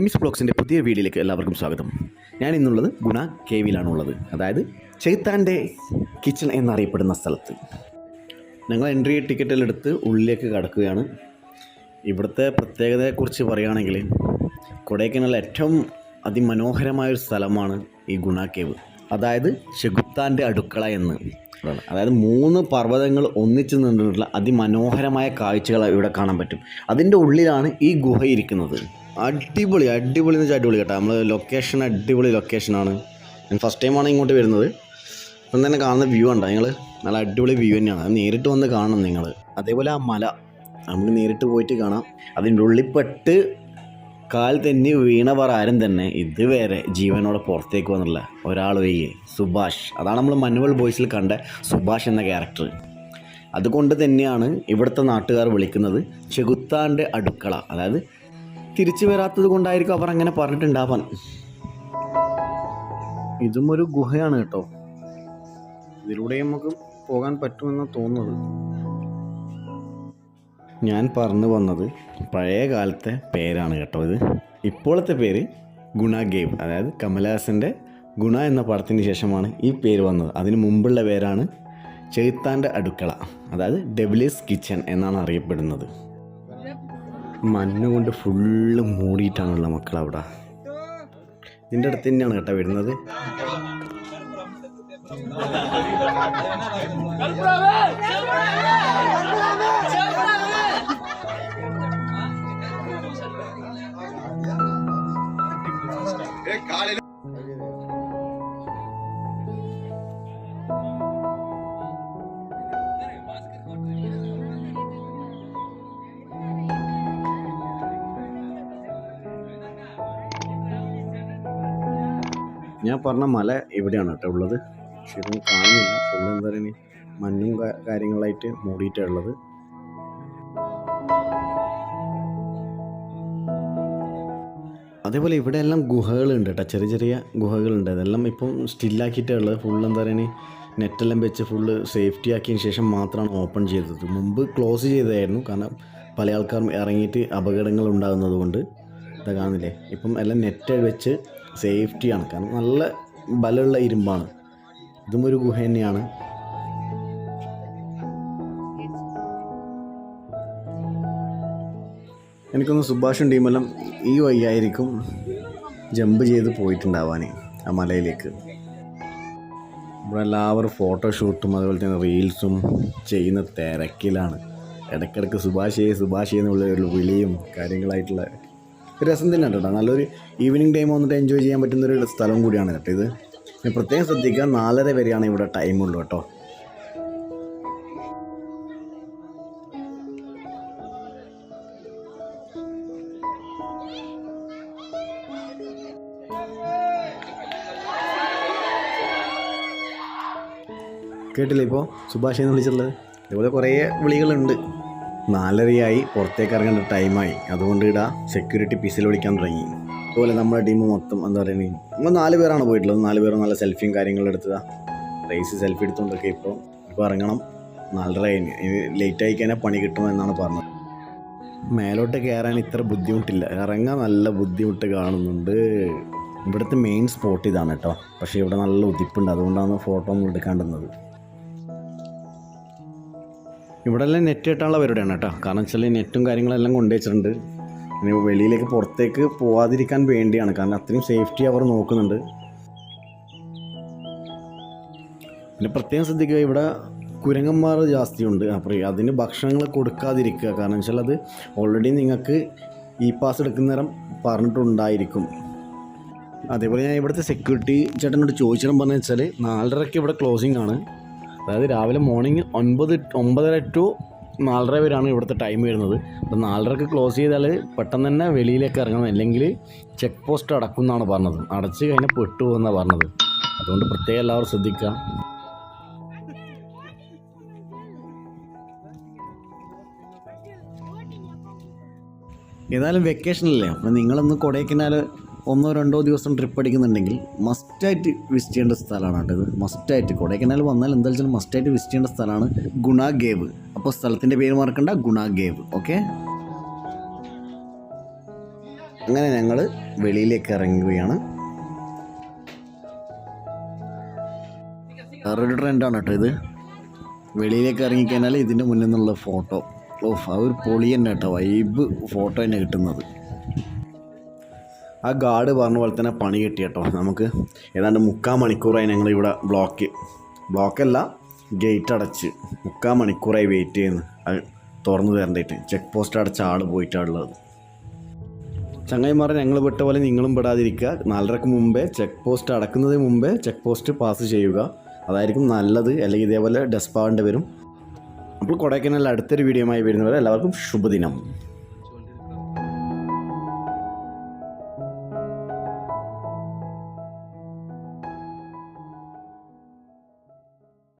M S പുതിയ വീഡിയോയിലേക്ക് എല്ലാവർക്കും സ്വാഗതം. ഞാൻ ഇന്നുള്ളത് ഗുണ കേവിയിലാണുള്ളത്. അതായത് ചെയ്ത്താന്റെ കിച്ചൺ എന്നറിയപ്പെടുന്ന സ്ഥലത്ത്. ഞങ്ങൾ എൻട്രി ടിക്കറ്റിൽ എടുത്ത് ഉള്ളിലേക്ക് കടക്കുകയാണ്. ഇവിടുത്തെ പ്രത്യേകതയെക്കുറിച്ച് പറയുകയാണെങ്കിൽ കൊടൈക്കനാൽ ഏറ്റവും അതിമനോഹരമായൊരു സ്ഥലമാണ് ഈ ഗുണ കേവ്. അതായത് ചെകുത്താന്റെ അടുക്കള എന്ന്. അതായത് മൂന്ന് പർവതങ്ങൾ ഒന്നിച്ചു നിന്നിട്ടുള്ള അതിമനോഹരമായ കാഴ്ചകൾ ഇവിടെ കാണാൻ പറ്റും. അതിന്റെ ഉള്ളിലാണ് ഈ ഗുഹ ഇരിക്കുന്നത്. അടിപൊളി അടിപൊളി എന്ന് വെച്ചാൽ അടിപൊളി കേട്ടോ. നമ്മൾ ലൊക്കേഷൻ അടിപൊളി ലൊക്കേഷനാണ് ഞാൻ ഫസ്റ്റ് ടൈമാണ് ഇങ്ങോട്ട് വരുന്നത്. ഇപ്പം തന്നെ കാണുന്ന വ്യൂ ഉണ്ടോ നിങ്ങൾ നല്ല അടിപൊളി വ്യൂ തന്നെയാണ്. അത് നേരിട്ട് വന്ന് കാണണം നിങ്ങൾ അതേപോലെ ആ മല നമുക്ക് നേരിട്ട് പോയിട്ട് കാണാം. അതിന്റെ ഉള്ളിൽപ്പെട്ട് കാൽ തന്നെ വീണവർ ആരും തന്നെ ഇതുവരെ ജീവനോടെ പുറത്തേക്ക് വന്നില്ല ഒരാൾ ഒഴികെ സുഭാഷ്. അതാണ് നമ്മൾ മനുവൽ ബോയ്സിൽ കണ്ട സുഭാഷ് എന്ന ക്യാരക്ടർ അതുകൊണ്ട് തന്നെയാണ് ഇവിടുത്തെ നാട്ടുകാർ വിളിക്കുന്നത് ചെകുത്താന്റെ അടുക്കള. അതായത് തിരിച്ചു വരാത്തത് കൊണ്ടായിരിക്കും അവർ അങ്ങനെ പറഞ്ഞിട്ടുണ്ടാവാൻ. ഇതും ഒരു ഗുഹയാണ് കേട്ടോ. ഇതിലൂടെ നമുക്ക് പോകാൻ പറ്റുമെന്ന് തോന്നുന്നത്. ഞാൻ പറഞ്ഞു വന്നത് പഴയ കാലത്തെ പേരാണ് കേട്ടോ ഇത്. ഇപ്പോഴത്തെ പേര് ഗുണ ഗേവ് അതായത് കമലഹാസന്റെ ഗുണ എന്ന പടത്തിന് ശേഷമാണ് ഈ പേര് വന്നത്. അതിന് മുമ്പുള്ള പേരാണ് ചെയ്ത്താന്റെ അടുക്കള അതായത് ഡെബിലീസ് കിച്ചൺ എന്നാണ് അറിയപ്പെടുന്നത്. മഞ്ഞ് കൊണ്ട് ഫുള്ള് മൂടിയിട്ടാണുള്ള മക്കൾ അവിടെ ഇതിന്റെ അടുത്ത് തന്നെയാണ് കേട്ടോ വരുന്നത്. ഞാൻ പറഞ്ഞ മല ഇവിടെയാണ് കേട്ടോ ഉള്ളത്. ശരിക്കും കാണുന്നില്ല. ഫുള്ള് എന്താ പറയുക മഞ്ഞും കാര്യങ്ങളായിട്ട് മൂടിയിട്ടുള്ളത് അതേപോലെ ഇവിടെ എല്ലാം ഗുഹകളുണ്ട് കേട്ടോ. ചെറിയ ചെറിയ ഗുഹകളുണ്ട്. അതെല്ലാം ഇപ്പം സ്റ്റില്ലാക്കിയിട്ടുള്ളത് ഫുള്ള് എന്താ പറയുക നെറ്റെല്ലാം വെച്ച് ഫുള്ള് സേഫ്റ്റി ആക്കിയതിന് ശേഷം മാത്രമാണ് ഓപ്പൺ ചെയ്തത്. മുമ്പ് ക്ലോസ് ചെയ്തതായിരുന്നു. കാരണം പല ആൾക്കാരും ഇറങ്ങിയിട്ട് അപകടങ്ങൾ ഉണ്ടാകുന്നത് കൊണ്ട്. ഇതാ കാണുന്നില്ലേ? ഇപ്പം എല്ലാം നെറ്റ് വെച്ച് സേഫ്റ്റിയാണ് കാരണം നല്ല ബലമുള്ള ഇരുമ്പാണ്. ഇതും ഒരു ഗുഹ തന്നെയാണ്. എനിക്കൊന്ന് സുഭാഷും ടീമെല്ലാം ഈ വയ്യായിരിക്കും ജമ്പ് ചെയ്ത് പോയിട്ടുണ്ടാവാൻ ആ മലയിലേക്ക്. ഇവിടെ എല്ലാവരും ഫോട്ടോഷൂട്ടും അതുപോലെ തന്നെ റീൽസും ചെയ്യുന്ന തിരക്കിലാണ്. ഇടയ്ക്കിടയ്ക്ക് സുഭാഷേ സുഭാഷേ എന്നുള്ള ഒരു വിളിയും കാര്യങ്ങളായിട്ടുള്ള രസം തന്നെയാണ് കേട്ടോ. നല്ലൊരു ഈവനിങ് ടൈം വന്നിട്ട് എൻജോയ് ചെയ്യാൻ പറ്റുന്ന ഒരു സ്ഥലം കൂടിയാണ് കേട്ടോ ഇത്. പ്രത്യേകം ശ്രദ്ധിക്കുക നാലര വരെയാണ് ഇവിടെ ടൈമുള്ളൂ കേട്ടോ. കേട്ടില്ലേ ഇപ്പോൾ സുഭാഷ് എന്ന് വിളിച്ചിട്ടുള്ളത്? ഇതുപോലെ കുറേ വിളികളുണ്ട്. നാലരയായി പുറത്തേക്ക് ഇറങ്ങേണ്ട ടൈമായി. അതുകൊണ്ട് ഇടാ സെക്യൂരിറ്റി പിസിൽ വിളിക്കാൻ തുടങ്ങി. അതുപോലെ നമ്മുടെ ടീം മൊത്തം എന്താ പറയുക നമ്മൾ നാല് പേരാണ് പോയിട്ടുള്ളത്. നാല് പേരും നല്ല സെൽഫിയും കാര്യങ്ങളും എടുത്തതാ. റേസ് സെൽഫി എടുത്തുകൊണ്ടൊക്കെ ഇപ്പോൾ ഇപ്പോൾ ഇറങ്ങണം. നാലര കഴിഞ്ഞ്. ലേറ്റ് ആയി കഴിഞ്ഞാൽ പണി കിട്ടുമെന്നാണ് പറഞ്ഞത്. മേലോട്ട് കയറാൻ ഇത്ര ബുദ്ധിമുട്ടില്ല. ഇറങ്ങാൻ നല്ല ബുദ്ധിമുട്ട് കാണുന്നുണ്ട്. ഇവിടുത്തെ മെയിൻ സ്പോട്ട് ഇതാണ് കേട്ടോ. പക്ഷേ ഇവിടെ നല്ല ഉതിപ്പുണ്ട്. അതുകൊണ്ടാണ് ഫോട്ടോ ഒന്നും എടുക്കാണ്ടുന്നത് ഇവിടെ എല്ലാം നെറ്റ് കിട്ടാനുള്ള പരിപാടിയാണ് കേട്ടോ. കാരണം വെച്ചാൽ നെറ്റും കാര്യങ്ങളെല്ലാം കൊണ്ടുവച്ചിട്ടുണ്ട് ഇനി വെളിയിലേക്ക് പുറത്തേക്ക് പോവാതിരിക്കാൻ വേണ്ടിയാണ്. കാരണം അത്രയും സേഫ്റ്റി അവർ നോക്കുന്നുണ്ട്. പിന്നെ പ്രത്യേകം ശ്രദ്ധിക്കുക ഇവിടെ കുരങ്ങന്മാർ ജാസ്തിയുണ്ട്. അപ്പോൾ അതിന് ഭക്ഷണങ്ങൾ കൊടുക്കാതിരിക്കുക. കാരണം വെച്ചാൽ അത് ഓൾറെഡി നിങ്ങൾക്ക് ഇ പാസ് എടുക്കുന്ന നേരം പറഞ്ഞിട്ടുണ്ടായിരിക്കും. അതേപോലെ ഞാൻ ഇവിടുത്തെ സെക്യൂരിറ്റി ചേട്ടനോട് ചോദിച്ചിടം പറഞ്ഞു വെച്ചാൽ നാലരയ്ക്ക് ഇവിടെ ക്ലോസിംഗ് ആണ്. അതായത് രാവിലെ മോർണിംഗ് ഒൻപത് ഒമ്പതര ടു നാലര വരെയാണ് ഇവിടുത്തെ ടൈം വരുന്നത്. അപ്പോൾ നാലരക്ക് ക്ലോസ് ചെയ്താൽ പെട്ടെന്ന് തന്നെ വെളിയിലേക്ക് ഇറങ്ങണം. അല്ലെങ്കിൽ ചെക്ക് പോസ്റ്റ് അടക്കും എന്നാണ് പറഞ്ഞത്. അടച്ച് കഴിഞ്ഞാൽ പെട്ടു എന്നാണ് പറഞ്ഞത്. അതുകൊണ്ട് പ്രത്യേകം എല്ലാവരും ശ്രദ്ധിക്കുക ഏതായാലും വെക്കേഷനല്ലേ അപ്പം നിങ്ങളൊന്ന് കൊടൈക്കനാൽ ഒന്നോ രണ്ടോ ദിവസം ട്രിപ്പ് അടിക്കുന്നുണ്ടെങ്കിൽ മസ്റ്റായിട്ട് വിസിറ്റ് ചെയ്യേണ്ട സ്ഥലമാണ് കേട്ടോ ഇത്. മസ്റ്റായിട്ട് കൊടൈക്കനാൽ വന്നാൽ എന്താ വെച്ചാൽ മസ്റ്റായിട്ട് വിസിറ്റ് ചെയ്യേണ്ട സ്ഥലമാണ് ഗുണ ഗേവ്. അപ്പോൾ സ്ഥലത്തിന്റെ പേര് മറക്കണ്ട ഗുണ ഗേവ്. ഓക്കെ അങ്ങനെ ഞങ്ങൾ വെളിയിലേക്ക് ഇറങ്ങുകയാണ്. വേറൊരു ട്രെൻഡാണ് കേട്ടോ ഇത്. വെളിയിലേക്ക് ഇറങ്ങിക്കഴിഞ്ഞാൽ ഇതിന്റെ മുന്നിൽ നിന്നുള്ള ഫോട്ടോ ഓഫ് ആ ഒരു പൊളി തന്നെ കേട്ടോ വൈബ് ഫോട്ടോ തന്നെ കിട്ടുന്നത്. ആ ഗാർഡ് പറഞ്ഞ പോലെ തന്നെ പണി കിട്ടി കേട്ടോ. നമുക്ക് ഏതാണ്ട് മുക്കാൽ മണിക്കൂറായി ഞങ്ങൾ ഇവിടെ ബ്ലോക്ക് ബ്ലോക്കല്ല ഗേറ്റ് അടച്ച് മുക്കാൽ മണിക്കൂറായി വെയിറ്റ് ചെയ്യുന്നു. അത് തുറന്നു തരേണ്ടിയിട്ട് ചെക്ക് പോസ്റ്റ് അടച്ച ആൾ പോയിട്ടാണുള്ളത് ചങ്ങായിമാരെ ഞങ്ങൾ വിട്ട പോലെ നിങ്ങളും പെടാതിരിക്കുക. നാലരക്ക് മുമ്പേ ചെക്ക് പോസ്റ്റ് അടക്കുന്നതിന് മുമ്പേ ചെക്ക് പോസ്റ്റ് പാസ് ചെയ്യുക. അതായിരിക്കും നല്ലത്. അല്ലെങ്കിൽ ഇതേപോലെ ഡെസ്പാവേണ്ടി വരും. അപ്പോൾ കൊടൈക്കനാൽ അടുത്തൊരു വീഡിയോയുമായി വരുന്നവരെ എല്ലാവർക്കും ശുഭദിനം.